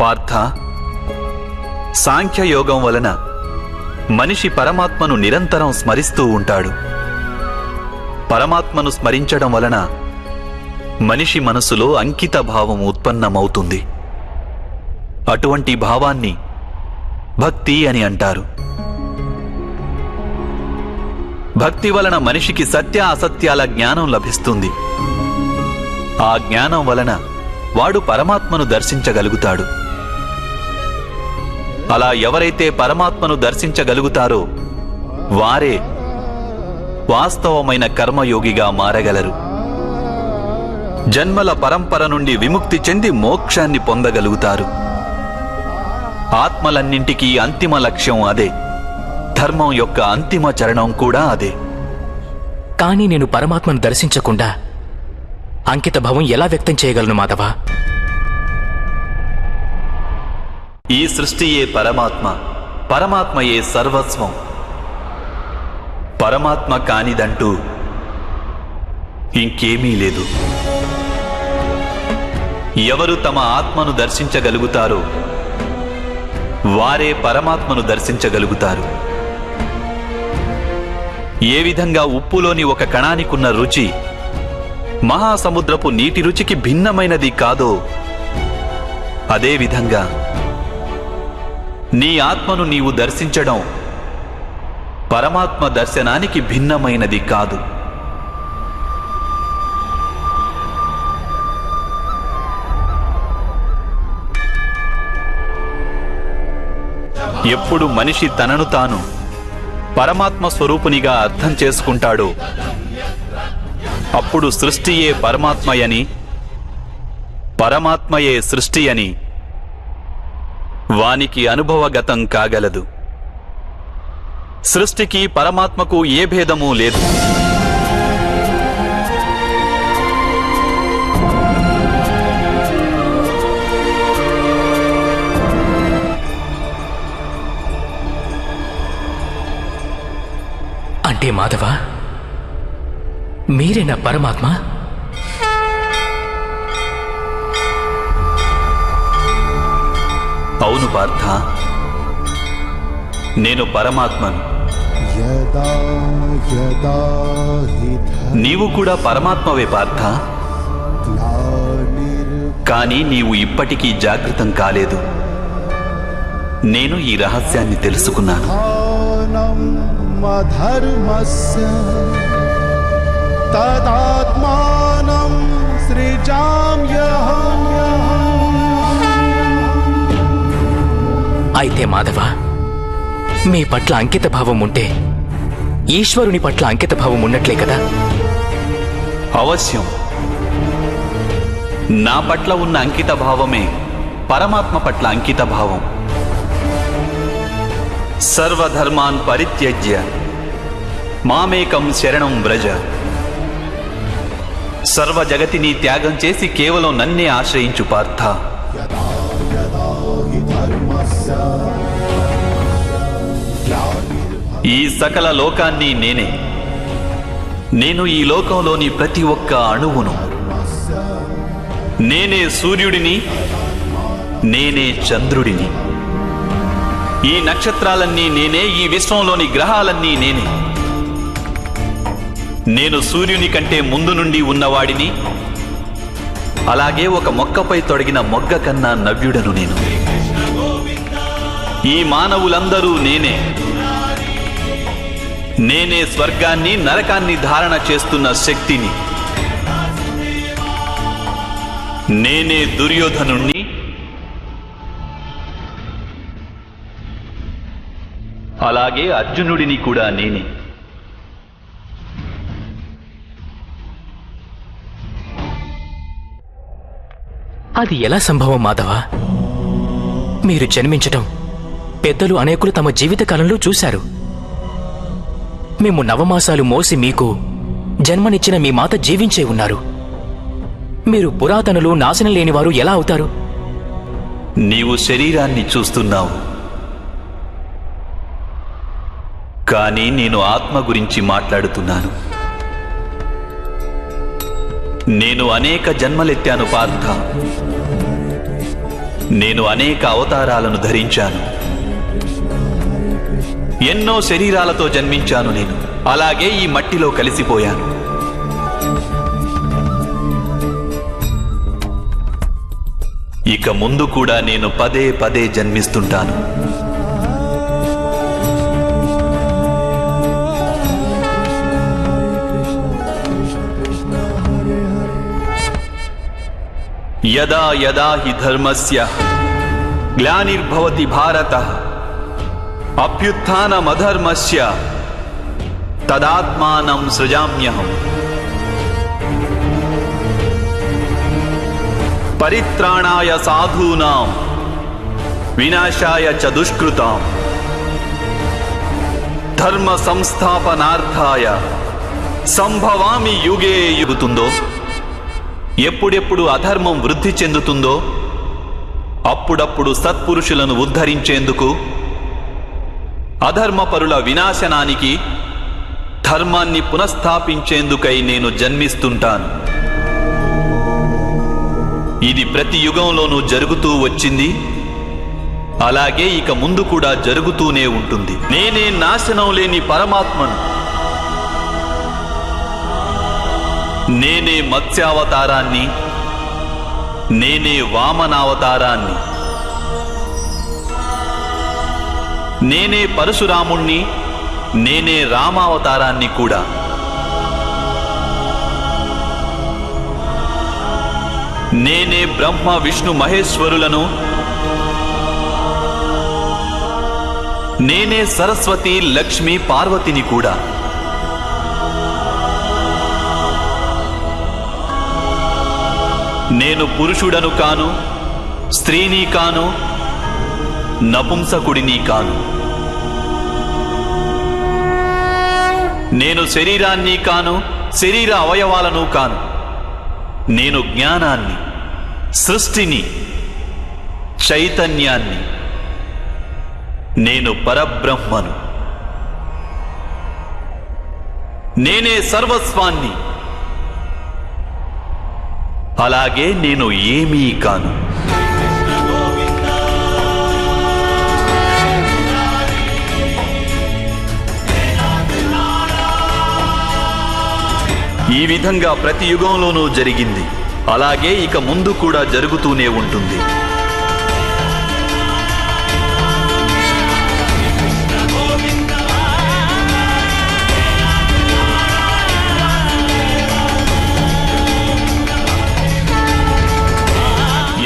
పార్థ సాంఖ్యయోగం వలన మనిషి పరమాత్మను నిరంతరం స్మరిస్తూ ఉంటాడు. పరమాత్మను స్మరించడం వలన మనిషి మనసులో అంకిత భావం ఉత్పన్నమవుతుంది. అటువంటి భావాన్ని భక్తి అని అంటారు. భక్తి వలన మనిషికి సత్య అసత్యాల జ్ఞానం లభిస్తుంది. ఆ జ్ఞానం వలన వాడు పరమాత్మను దర్శించగలుగుతాడు. అలా ఎవరైతే పరమాత్మను దర్శించగలుగుతారో వారే వాస్తవమైన కర్మయోగిగా మారగలరు. జన్మల పరంపర నుండి విముక్తి చెంది మోక్షాన్ని పొందగలుగుతారు. ఆత్మలన్నింటికీ అంతిమ లక్ష్యం అదే. ధర్మం యొక్క అంతిమ చరణం కూడా అదే. కానీ నేను పరమాత్మను దర్శించకుండా అంకిత భావం ఎలా వ్యక్తం చేయగలను మాధవ? ఈ సృష్టియే పరమాత్మ. పరమాత్మయే సర్వస్వం. పరమాత్మ కానిదంటూ ఇంకేమీ లేదు. ఎవరు తమ ఆత్మను దర్శించగలుగుతారో వారే పరమాత్మను దర్శించగలుగుతారు. ఏ విధంగా ఉప్పులోని ఒక కణానికున్న రుచి మహాసముద్రపు నీటి రుచికి భిన్నమైనది కాదో అదేవిధంగా నీ ఆత్మను నీవు దర్శించడం పరమాత్మ దర్శనానికి భిన్నమైనది కాదు. ఎప్పుడు మనిషి తనను తాను పరమాత్మ స్వరూపునిగా అర్థం చేసుకుంటాడో అప్పుడు సృష్టియే పరమాత్మయని పరమాత్మయే సృష్టి అని వానికి అనుభవగతం కాగలదు. సృష్టికి పరమాత్మకు ఏ భేదమూ లేదు. అంటే మాధవ మీరేనా పరమాత్మ? అవును పార్థ. నేను పరమాత్మను. నీవు కూడా పరమాత్మవే పార్థ. కానీ నీవు ఇప్పటికీ జాగృతం కాలేదు. నేను ఈ రహస్యాన్ని తెలుసుకున్నాను. తదాత్మానం సృజామ్యహం అయితే మాధవ మీ పట్ల అంకిత భావం ఉంటే ఈశ్వరుని పట్ల అంకిత భావం ఉన్నట్లే కదా? అవశ్యం. నా పట్ల ఉన్న అంకిత భావమే పరమాత్మ పట్ల అంకిత భావం సర్వధర్మాన్ పరిత్యజ్య మామేకం శరణం వ్రజ. సర్వ జగతిని త్యాగం చేసి కేవలం నన్నే ఆశ్రయించు పార్థ. ఈ సకల లోకాన్ని నేనే. నేను ఈ లోకంలోని ప్రతి ఒక్క అణువును. నేనే సూర్యుడిని నేనే చంద్రుడిని. ఈ నక్షత్రాలన్నీ నేనే ఈ విశ్వంలోని గ్రహాలన్నీ నేనే. నేను సూర్యుని కంటే ముందు నుండి ఉన్నవాడిని. అలాగే ఒక మొక్కపై తొడిగిన మొగ్గ కన్నా నవ్యుడను నేను. ఈ మానవులందరూ నేనే. నేనే స్వర్గాన్ని నరకాన్ని ధారణ చేస్తున్న శక్తిని. నేనే దుర్యోధనుణ్ణి. అలాగే అర్జునుడిని కూడా నేనే. అది ఎలా సంభవం మాధవ? మీరు జన్మించటం పెద్దలు అనేకులు తమ జీవితకాలంలో చూశారు. మేము నవమాసాలు మోసి మీకు జన్మనిచ్చిన మీ మాత జీవించే ఉన్నారు. మీరు పురాతనులు నాశనం లేనివారు ఎలా అవుతారు? నీవు శరీరాన్ని చూస్తున్నావు. కానీ నేను ఆత్మ గురించి మాట్లాడుతున్నాను. నేను అనేక జన్మలెత్తాను పార్థ. నేను అనేక అవతారాలను ధరించాను. ఎన్నో శరీరాలతో జన్మించాను నేను. అలాగే ఈ మట్టిలో కలిసిపోయాను. ఇక ముందు కూడా నేను పదే పదే జన్మిస్తుంటాను. యదా యదా హి ధర్మస్య గ్లానిర్భవతి భారత. అభ్యుత్నమధర్మస్య తదాత్మానం సృజామ్యహం. పరిత్రాణాయ సాధూనాం వినాశాయ చ దుష్కృతాం. ధర్మ సంస్థాపనార్థాయ సంభవామి యుగే యుగుతుందో ఎప్పుడెప్పుడు అధర్మం వృద్ధి చెందుతుందో అప్పుడప్పుడు సత్పురుషులను ఉద్ధరించేందుకు అధర్మపరుల వినాశనానికి ధర్మాన్ని పునఃస్థాపించేందుకై నేను జన్మిస్తుంటాను. ఇది ప్రతి యుగంలోనూ జరుగుతూ వచ్చింది. అలాగే ఇక ముందు కూడా జరుగుతూనే ఉంటుంది. నేనే నాశనం లేని పరమాత్మను. నేనే మత్స్యావతారాన్ని. నేనే వామనావతారాన్ని. నేనే పరశురాముణ్ణి నేనే రామావతారాన్ని కూడా. నేనే బ్రహ్మ విష్ణు మహేశ్వరులను. నేనే సరస్వతి లక్ష్మి పార్వతిని కూడా. నేను పురుషుడను కాను స్త్రీని కాను నపుంసకుడిని కాను. నేను శరీరాన్ని కాను శరీర అవయవాలను కాను. నేను జ్ఞానాన్ని సృష్టిని చైతన్యాన్ని. నేను పరబ్రహ్మను. నేనే సర్వస్వాన్ని. అలాగే నేను ఏమీ కాను. ఈ విధంగా ప్రతి యుగంలోనూ జరిగింది. అలాగే ఇక ముందు కూడా జరుగుతూనే ఉంటుంది.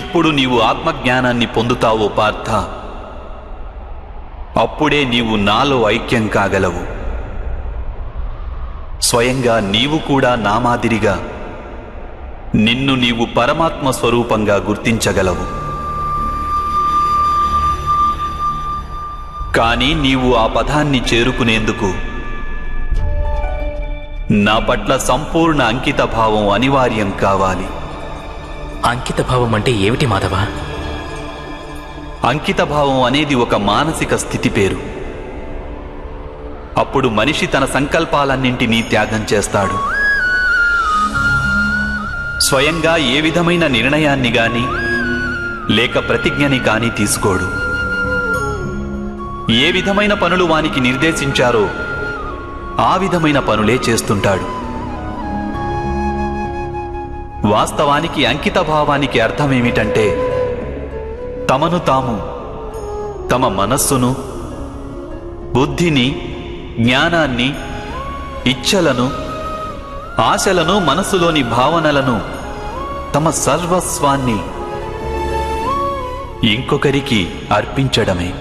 ఎప్పుడు నీవు ఆత్మజ్ఞానాన్ని పొందుతావో పార్థ అప్పుడే నీవు నాలో ఐక్యం కాగలవు. స్వయంగా నీవు కూడా నా మాదిరిగా నిన్ను నీవు పరమాత్మ స్వరూపంగా గుర్తించగలవు. కానీ నీవు ఆ పదాన్ని చేరుకునేందుకు నా పట్ల సంపూర్ణ అంకిత భావం అనివార్యం కావాలి. అంకిత భావం అంటే ఏమిటి మాధవ? అంకిత భావం అనేది ఒక మానసిక స్థితి పేరు. అప్పుడు మనిషి తన సంకల్పాలన్నింటినీ త్యాగం చేస్తాడు. స్వయంగా ఏ విధమైన నిర్ణయాన్ని గాని లేక ప్రతిజ్ఞని కాని తీసుకోడు. ఏ విధమైన పనులు వానికి నిర్దేశించారో ఆ విధమైన పనులే చేస్తుంటాడు. వాస్తవానికి అంకిత భావానికి అర్థమేమిటంటే తమను తాము తమ మనస్సును బుద్ధిని జ్ఞానాన్ని ఇచ్ఛలను ఆశలను మనసులోని భావనలను తమ సర్వస్వాన్ని ఇంకొకరికి అర్పించడమే.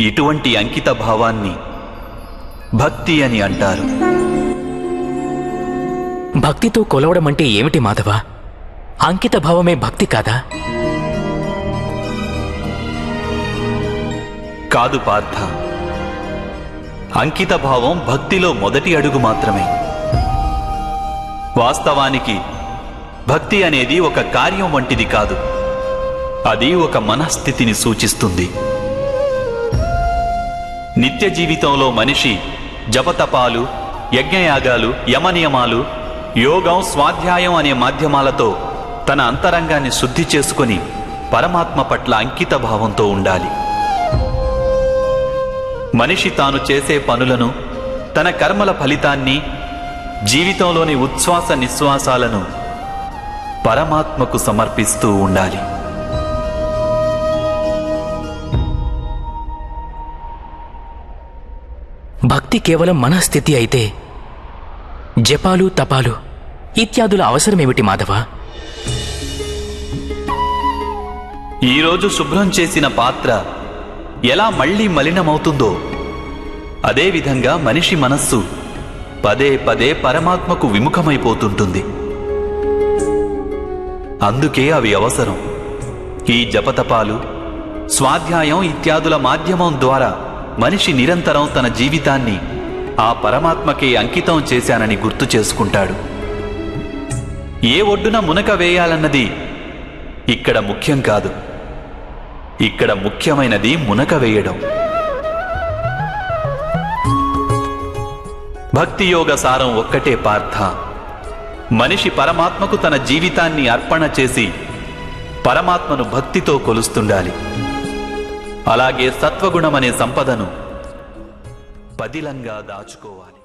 ఇటువంటి అంకిత భావాన్ని భక్తి అని అంటారు. భక్తితో కొలవడం అంటే ఏమిటి మాధవ? అంకిత భావమే భక్తి కాదా? కాదు పార్థ. అంకిత భావం భక్తిలో మొదటి అడుగు మాత్రమే. వాస్తవానికి భక్తి అనేది ఒక కార్యం వంటిది కాదు. అది ఒక మనస్థితిని సూచిస్తుంది. నిత్య జీవితంలో మనిషి జపతపాలు యజ్ఞయాగాలు యమనియమాలు యోగం స్వాధ్యాయం అనే మాధ్యమాలతో తన అంతరంగాన్ని శుద్ధి చేసుకొని పరమాత్మ పట్ల అంకిత భావంతో ఉండాలి. మనిషి తాను చేసే పనులను తన కర్మల ఫలితాన్ని జీవితంలోని ఉచ్ఛ్వాస నిశ్వాసాలను పరమాత్మకు సమర్పిస్తూ ఉండాలి. భక్తి కేవలం మనస్థితి అయితే జపాలు తపాలు ఇత్యాదుల అవసరమేమిటి మాధవ? ఈరోజు శుభ్రం చేసిన పాత్ర ఎలా మళ్ళీ మలినమవుతుందో. అదేవిధంగా మనిషి మనస్సు పదే పదే పరమాత్మకు విముఖమైపోతుంటుంది. అందుకే అవి అవసరం. ఈ జపతపాలు స్వాధ్యాయం ఇత్యాదుల మాధ్యమం ద్వారా మనిషి నిరంతరం తన జీవితాన్ని ఆ పరమాత్మకే అంకితం చేశానని గుర్తు చేసుకుంటాడు. ఏ ఒడ్డున మునక వేయాలన్నది ఇక్కడ ముఖ్యం కాదు. ఇక్కడ ముఖ్యమైనది మునక వేయడం. భక్తి యోగ సారం ఒక్కటే పార్థ. మనిషి పరమాత్మకు తన జీవితాన్ని అర్పణ చేసి పరమాత్మను భక్తితో కొలుస్తుండాలి. అలాగే సత్వగుణమనే సంపదను పదిలంగా దాచుకోవాలి.